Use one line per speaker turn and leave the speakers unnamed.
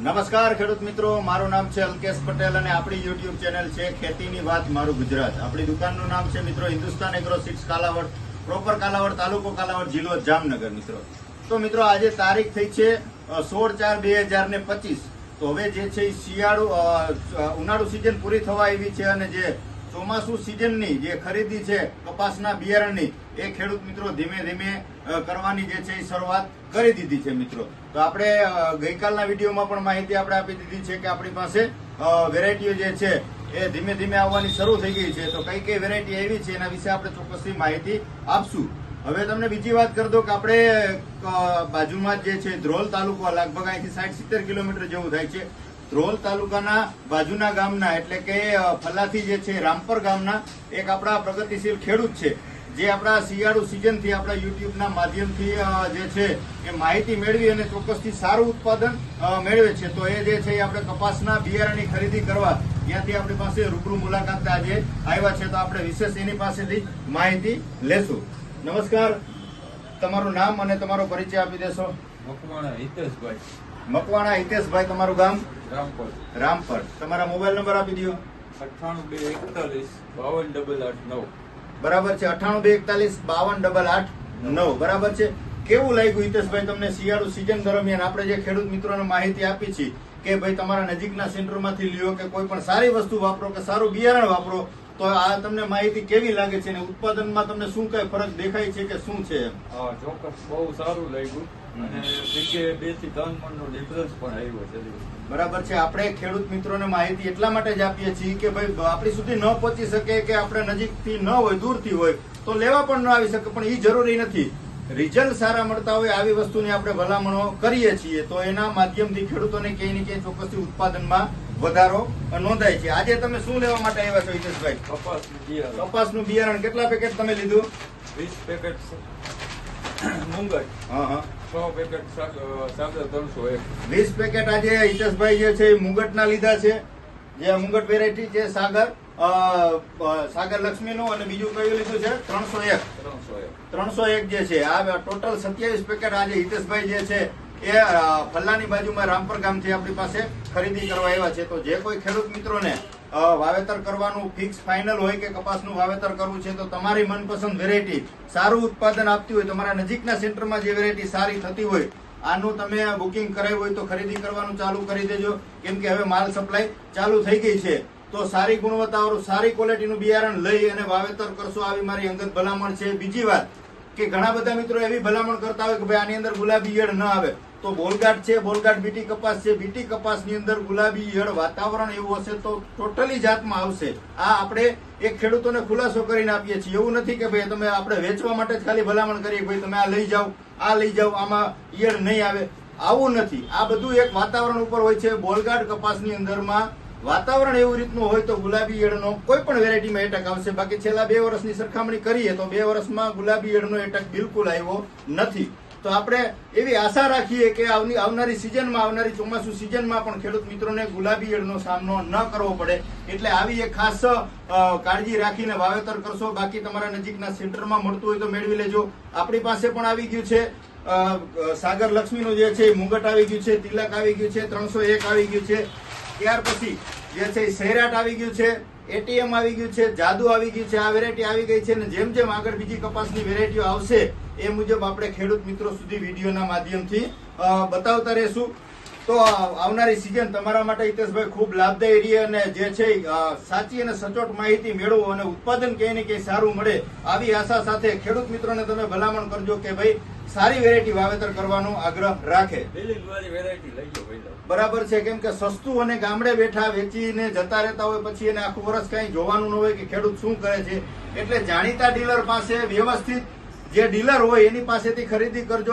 નમસ્કાર ખેડૂત મિત્રો, મારું નામ છે અલ્કેશ પટેલ અને આપણી યુટ્યુબ ચેનલ છે ખેતીની વાત મારું ગુજરાત. આપણી દુકાનનું નામ છે મિત્રો Hindustan agro six Kalavad proper Kalavad, તાલુકો કાલાવડ, જિલ્લો જામનગર મિત્રો. તો મિત્રો, આજે તારીખ થઈ છે સોળ ચાર બે હજાર ને પચીસ. તો હવે જે છે એ શિયાળુ ઉનાળુ સિઝન પૂરી થવા આવી છે અને જે ચોમાસુ સિઝનની જે ખરીદી છે, કપાસના બિયારણની, એ ખેડૂત મિત્રો ધીમે ધીમે કરવાની જે છે એ શરૂઆત કરી દીધી છે મિત્રો. તો આપણે ગઈકાલના વિડીયોમાં પણ માહિતી આપણે આપી દીધી છે કે આપણી પાસે વેરાયટીઓ જે છે એ ધીમે ધીમે આવવાની શરૂ થઈ ગઈ છે. તો કઈ કઈ વેરાયટી આવી છે એના વિશે આપણે ચોક્કસથી માહિતી આપશું. હવે તમને બીજી વાત કરી દો કે આપણે બાજુમાં જે છે ધ્રોલ તાલુકો, લગભગ અહીંથી સાઠ સિત્તેર કિલોમીટર જેવું થાય છે. ધ્રોલ તાલુકાના બાજુના ગામના એટલે કે ફલાથી જે છે રામપર ગામના એક આપણા પ્રગતિશીલ ખેડૂત છે જે આપણા શિયાળુ સિઝનથી આપણા યુટ્યુબના માધ્યમથી જે છે એ માહિતી મેળવી અને ચોક્કસથી સારું ઉત્પાદન મેળવે છે. તો એ જે છે એ આપણે કપાસના બિયારણની ખરીદી કરવા ત્યાંથી આપણી પાસે રૂબરૂ મુલાકાત આજે આવ્યા છે. તો આપણે વિશેષ એની પાસેથી માહિતી લેશું. નમસ્કાર. તમારું નામ અને તમારો પરિચય આપી દેશો.
મકવાણા હિતેશભાઈ.
મકવાણા હિતેશભાઈ તમારું ગામ?
રામપર.
રામપર. તમારા મોબાઈલ નંબર આપી દો
અઠ્ઠાણું બે એકતાલીસ બાવન ડબલ આઠ નવ.
બરાબર છે. અઠાણું બે એકતાલીસ બાવન ડબલ આઠ નવ. બરાબર છે. કેવું લાગ્યું હિતેશભાઈ તમને શિયાળુ સિઝન દરમિયાન? આપણે જે ખેડૂત મિત્રોને માહિતી આપી છે કે ભાઈ તમારા નજીકના સેન્ટરમાંથી લ્યો કે કોઈ પણ સારી વસ્તુ વાપરો કે સારું બિયારણ વાપરો તો આ તમને માહિતી કેવી લાગે છે અને ઉત્પાદનમાં તમને શું કઈ ફરક દેખાય છે કે શું છે
ચોક્કસ. બહુ સારું લાગ્યું. અને બેથી ત્રણ મણનો ડિફરન્સ પણ આવ્યો છે.
બરાબર છે. આપણે ખેડૂત મિત્રોને માહિતી એટલા માટે જ આપીએ છીએ કે ભાઈ આપણી સુધી ન પહોંચી શકે કે આપણે નજીકથી ન હોય દૂરથી હોય તો લેવા પણ ન આવી શકે પણ એ જરૂરી નથી. રિઝલ્ટ સારા મળતા હોય આવી વસ્તુની આપણે ભલામણો કરીએ છીએ. તો એના માધ્યમથી ખેડૂતોને ક્યાંય ને ક્યાંય ચોક્કસથી ઉત્પાદનમાં વધારો નોંધાય છે. આજે તમે શું લેવા માટે આવ્યા છો હિતેશભાઈ?
કપાસ
કપાસનું બિયારણ. કેટલા પેકેટ તમે લીધું?
વીસ પેકેટ મુંગટ
હા હા.
છ પેકેટ સાગર ત્રણસો એક.
વીસ પેકેટ આજે હિતેશભાઈ જે છે એ મુંગટના લીધા છે. જે મુંગટ વેરાયટી છે સાગર સાગર લક્ષ્મીનું અને બીજું કયું લીધું છે? ત્રણસો એક.
ત્રણસો એક.
ત્રણસો એક જે છે. આ ટોટલ સત્યાવીસ પેકેટ આજે હિતેશભાઈ જે છે એ અ, ફલ્લાની બાજુમાં રામપર ગામથી આપણી પાસે ખરીદી કરવા આવ્યા છે. તો જે કોઈ ખેડૂત મિત્રોને વાવેતર કરવાનું ફિક્સ ફાઇનલ હોય કે કપાસનું વાવેતર કરવું છે તો તમારી મનપસંદ વેરાયટી સારું ઉત્પાદન આપતી હોય તમારા નજીકના સેન્ટરમાં જે વેરાયટી સારી થતી હોય આનું તમે બુકિંગ કરાવ્યું હોય તો ખરીદી કરવાનું ચાલુ કરી દેજો. કેમ કે હવે માલ સપ્લાય ચાલુ થઈ ગઈ છે. તો સારી ગુણવત્તાવાળું સારી ક્વોલિટીનું બિયારણ લઈ અને વાવેતર કરશો આવી મારી અંગત ભલામણ છે. બીજી વાત કે ઘણા બધા મિત્રો એવી ભલામણ કરતા હોય કે ભાઈ આની અંદર ગુલાબી ઈયળ ન આવે. તો બોલગાટ છે બોલગાટ બીટી કપાસ છે બીટી કપાસની અંદર ગુલાબી ઈયળ વાતાવરણ એવું હશે તો ટોટલી જાતમાં આવશે. આ આપણે એક ખેડૂતોને ખુલાસો કરીને આપીએ છીએ. એવું નથી કે ભાઈ તમે આપણે વેચવા માટે જ ખાલી ભલામણ કરીએ ભાઈ તમે આ લઈ જાઓ, આ લઈ જાઓ, આમાં ઈયળ નહીં આવે. આવું નથી. આ બધું એક વાતાવરણ ઉપર હોય છે. બોલગાટ કપાસની અંદરમાં વાતાવરણ એવું રીતનું હોય તો ગુલાબી ઈયળનો કોઈ પણ વેરાયટીમાં એટક આવશે. બાકી છેલ્લા બે વર્ષની સરખામણી કરીએ તો બે વર્ષમાં ગુલાબી ઈયળનો એટક બિલકુલ આવ્યો નથી. તો આપણે એવી આશા રાખીએ કે આવની, આવનારી સિઝનમાં, આવનારી ચોમાસુ સિઝનમાં પણ ખેડૂત મિત્રોને ગુલાબી ઈયળનો સામનો ન કરવો પડે. એટલે આવી એક ખાસ કાળજી રાખીને વાવેતર કરશો. બાકી તમારા નજીકના સેન્ટરમાં મળતું હોય તો મેળવી લેજો. આપણી પાસે પણ આવી ગયું છે સાગર લક્ષ્મીનું જે છે મુંગટ આવી ગયું છે, તિલક આવી ગયું છે, ત્રણસો એક આવી ગયું છે. ત્યાર પછી જે છે સૈરાટ આવી ગયું છે, એટીએમ આવી ગયું છે, જાદુ આવી ગયું છે, આ વેરાયટી આવી ગઈ છે અને જેમ જેમ આગળ બીજી કપાસની વેરાયટીઓ આવશે એ મુજબ આપણે ખેડૂત મિત્રો સુધી વિડીયોના માધ્યમથી બતાવતા રહેશું. તો આવનારી સિઝન તમારા માટે હિતેશભાઈ ખૂબ લાભદાયી રહી અને જે છે સાચી અને સચોટ માહિતી મેળવો અને ઉત્પાદન ક્યાંય ને ક્યાંય સારું મળે આવી આશા સાથે ખેડૂત મિત્રોને તમે ભલામણ કરજો કે ભાઈ સારી વેરાયટી વાવેતર કરવાનો આગ્રહ રાખે. બરાબર છે કેમ કે સસ્તું અને ગામડે બેઠા વેચીને જતા રહેતા હોય પછી એને આખું વર્ષ કઈ જોવાનું ન હોય કે ખેડૂત શું કરે છે. એટલે જાણીતા ડીલર પાસે વ્યવસ્થિત જે ડીલર હોય એની પાસેથી ખરીદી કરજો.